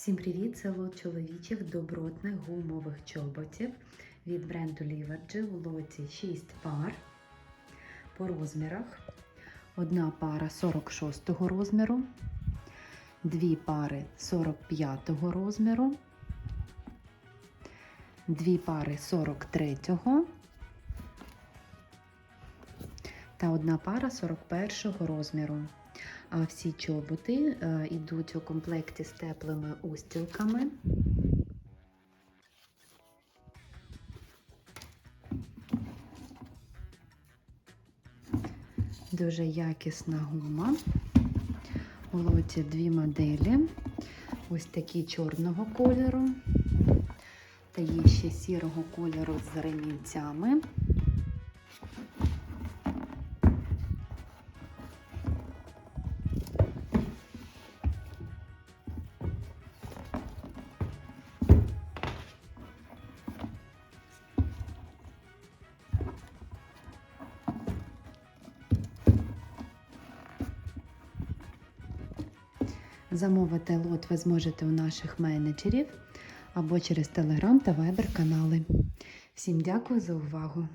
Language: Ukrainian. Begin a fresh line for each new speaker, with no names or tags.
Всім привіт! Це чоловічих добротних гумових чоботів від бренду Livergy у лоті 6 пар по розмірах. Одна пара 46 розміру, дві пари 45 розміру, дві пари 43 та одна пара 41 розміру. А всі чоботи е, йдуть у комплекті з теплими устілками. Дуже якісна гума. У лоті дві моделі. Ось такі чорного кольору. Та є ще сірого кольору з ремінцями. Замовити лот ви зможете у наших менеджерів або через Telegram та Viber канали. Всім дякую за увагу!